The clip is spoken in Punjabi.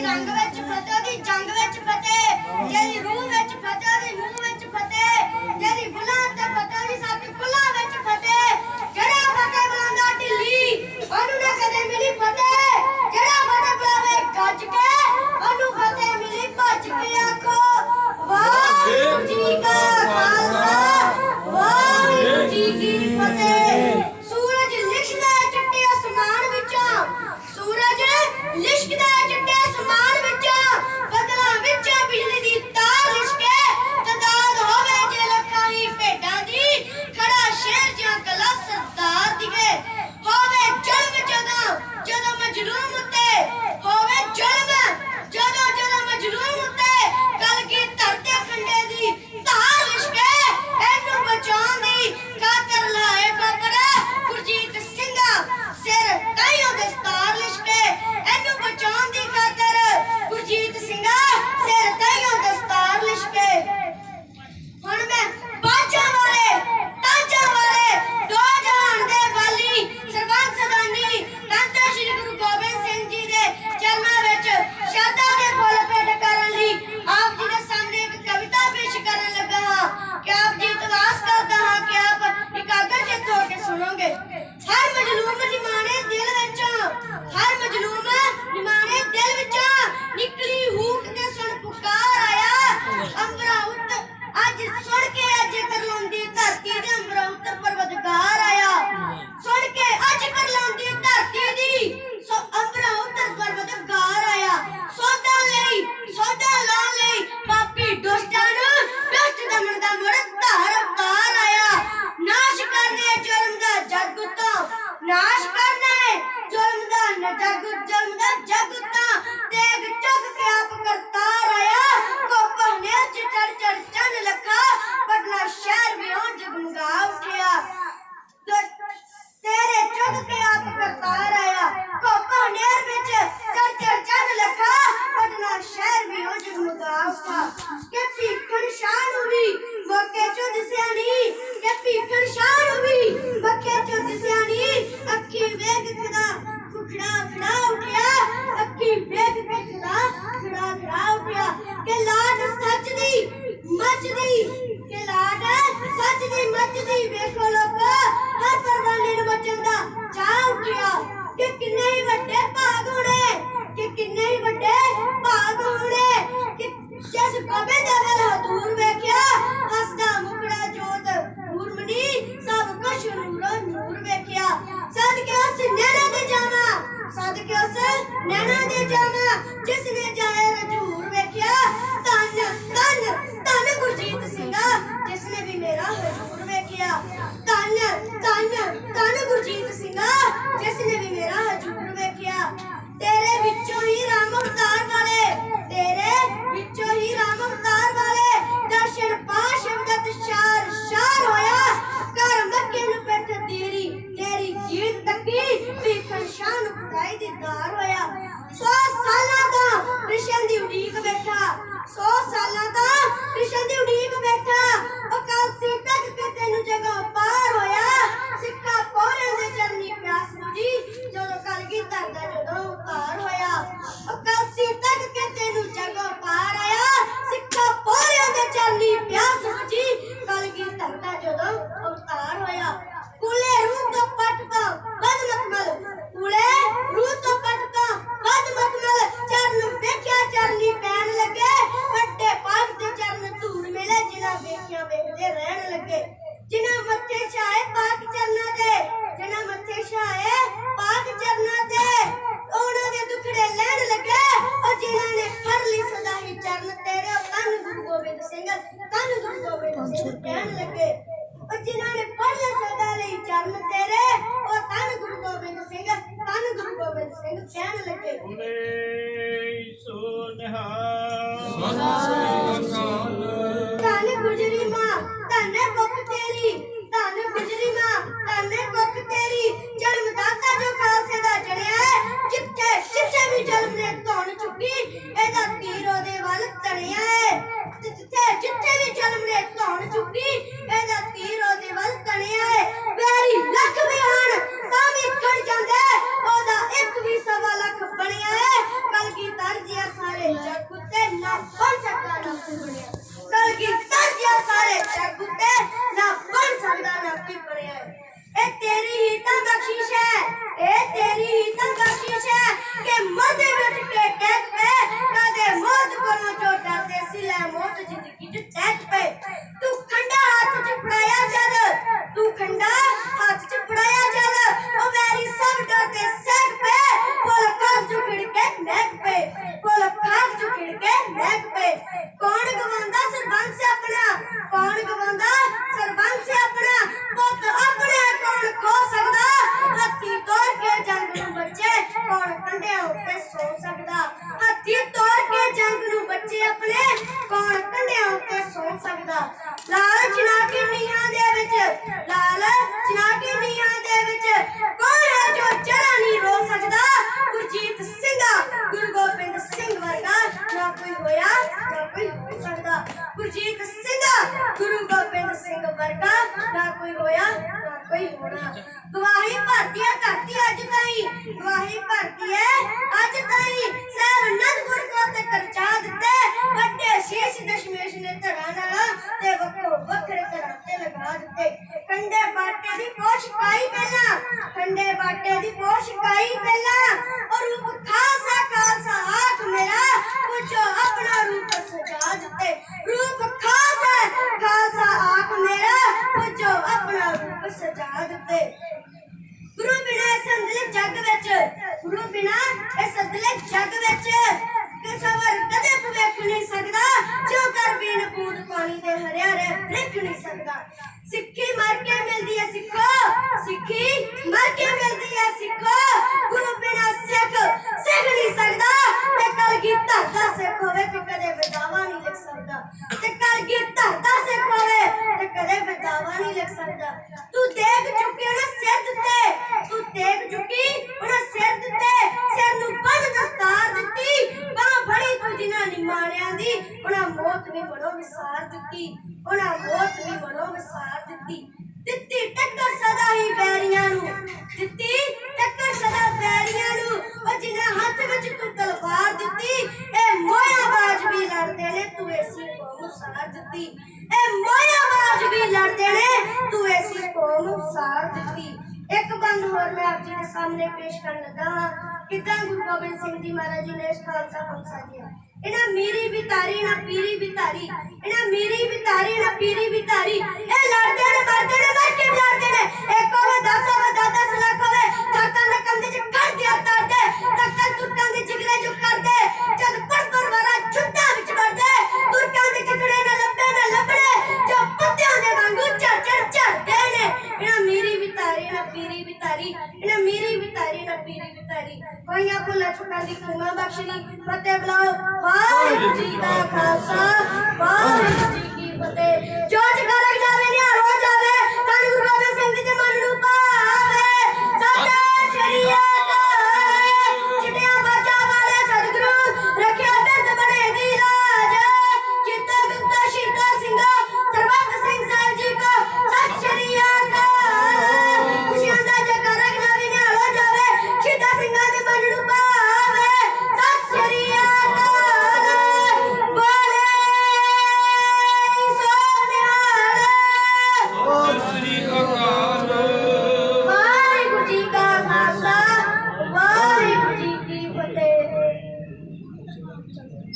ਦੀ ਰੰਗ ਵਿੱਚ ਫਤਿਹ ਦੀ ਜੰਗ ਵਿੱਚ ਫਤਿਹ ਜਿਹਦੀ ਰੂਹ ਵਿੱਚ ਫਤਿਹ ਦੀ ਮੂੰਹ ਵਿੱਚ ਫਤਿਹ ਜਿਹਦੀ ਬੁਲਾਂ ਤੇ ਫਤਿਹ ਦੀ ਸਾਡੀ ਬੁਲਾਂ ਵਿੱਚ ਫਤਿਹ। ਜਿਹੜਾ ਫਤਿਹ ਬੁਲਾਉਂਦਾ ਢਿੱਲੀ, ਉਹਨੂੰ ਨਾ ਕਦੇ ਮਿਲੀ ਫਤਿਹ। ਜਿਹੜਾ ਫਤਿਹ ਬੁਲਾਵੇ, ਗੱਜ ਕੇ జగు జంగ జగుత ਸਭੇ ਦੇਵਲ ਹਦੂਰ ਵੇਖਿਆ, ਹਸਦਾ ਮੁਖੜਾ ਜੋਤ। ਮੂਰਮਣੀ ਸਭ ਕੁਛ ਨੂਰੋ ਨੂਰ ਵੇਖਿਆ। ਸਦਕੇ ਉਸ ਨੈਣਾ ਦੇ ਜਾਵਾ ਸਦਕੇ ਉਸ ਨੈਣਾ ਦੇ ਜਾਵਾ। ਜਿਸ ਨੇ ਜਾਏ ਰਜੂਰ ਵੇਖਿਆ ਤਨ ਤਨ ਤਨ ਗੁਰਜੀਤ ਸਿੰਘਾ। ਜਿਸ ਨੇ ਵੀ ਮੇਰਾ ਹਜੂਰ ਵੇਖਿਆ ਤਨ ਤਨ ਤਨ ਗੁਰਜੀਤ ਸਿੰਘਾ। ਜਿਸ ਨੇ Muslims. ਹੈ ਕੁੱਤੇ ਨਾ ਬਣ ਸਕਦਾ ਨਾ ਕੋਈ ਇਹ ਤੇਰੀ ਹੀ ਤਾਂ ਬਖਸ਼ਿਸ਼ ਹੈ। ਨਹੀਂ ਸਕਦਾ। ਸਿੱਖੀ ਮਰ ਕੇ ਮਿਲਦੀ ਹੈ ਸਿੱਖੋ। ਸਿੱਖੀ ਮਰ ਕੇ ਮਿਲਦੀ ਹੈ ਸਿੱਖੋ। ਗੁਰੂ ਬਿਨਾ ਸਿੱਖ ਸਿੱਖ ਨਹੀਂ ਸਕਦਾ। ਤੇ ਕਲਗੀਧਰ ਦਾ ਸਿੱਖ ਹੋਵੇ ਤੇ ਕਦੇ ਵਿਦਾਵਾ ਨਹੀਂ ਲਿਖ ਸਕਦਾ। ਤੇ ਕਲਗੀਧਰ ਦਾ ਸਿੱਖ ਹੋਵੇ ਤੇ ਕਦੇ ਵਿਦਾਵਾ ਨਹੀਂ ਲਿਖ ਸਕਦਾ। ਤੂੰ ਦੇਖ ਚੁੱਕੀ ਉਹਨੇ ਸਿਰ ਦਿੱਤੇ ਤੂੰ ਦੇਖ ਚੁੱਕੀ ਉਹਨੇ ਸਿਰ ਦਿੱਤੇ ਸਿਰ ਨੂੰ ਬੰਦ ਦਸਤਾਰ ਦਿੱਤੀ ਬਾਹ ਫੜੀ ਤੂੰ ਜਿਨ੍ਹਾਂ ਨਿਮਾਣਿਆਂ ਦੀ ਉਹਨਾਂ ਮੌਤ ਵੀ ਬੜੋ ਵਿਸਾਰ ਉਹਨਾਂ ਮੌਤ ਵੀ ਬੜੋ ਵਿਸਾਰ ਦਿੱਤੀ। ਦਿੱਤੀ ਟੱਕਰ ਸਦਾ ਹੀ ਬੈਰੀਆਂ ਨੂੰ। ਦਿੱਤੀ ਟੱਕਰ ਸਦਾ ਬੈਰੀਆਂ ਨੂੰ। ਉਹ ਜਿਨ੍ਹਾਂ ਹੱਥ ਵਿੱਚ ਤੂੰ ਤਲਵਾਰ ਦਿੱਤੀ, ਇਹ ਮੋਇਆਬਾਜ਼ ਵੀ ਲੜਦੇ ਨੇ, ਤੂੰ ਐਸੀ ਕੌਮ ਸਾਰ ਦਿੱਤੀ। ਇਹ ਮੋਇਆਬਾਜ਼ ਵੀ ਲੜਦੇ ਨੇ, ਤੂੰ ਐਸੀ ਕੌਮ ਸਾਰ ਦਿੱਤੀ। ਇੱਕ ਬੰਦ ਹੋਰ ਮੈਂ ਆਪ ਜੀ ਦੇ ਸਾਹਮਣੇ ਪੇਸ਼ ਕਰਨ ਲੱਗਾ ਹਾਂ ਕਿਦਾਂ ਗੁਰੂ ਗੋਬਿੰਦ ਸਿੰਘ ਜੀ ਮਹਾਰਾਜ ਜੀ ਨੇ ਇਸ ਖਾਲਸਾ ਪੰਥ ਸਾਜਿਆ। ਇਹਨਾਂ ਮੇਰੀ ਵੀ ਤਾਰੀ ਨਾ ਪੀਰੀ ਵੀ ਤਾਰੀ ਇਹਨਾਂ ਮੇਰੀ ਵੀ ਤਾਰੀ ਨਾ ਪੀਰੀ ਵੀ ਤਾਰੀ ਇਹ ਲੜਦੇ ਨੇ, ਮਰਦੇ ਨੇ, ਮਰ ਕੇ ਲੜਦੇ ਨੇ। ने मेरी भी तारी ना मेरी भी तारी वही आपको लछोटा दी कुमा बख्शरी फतेह बुलाओ वाह जी का खालसा वाह जी की फतेह जो जगह रख जावे ने रोज आवे कानून बाबे सिंह जी मानड़ू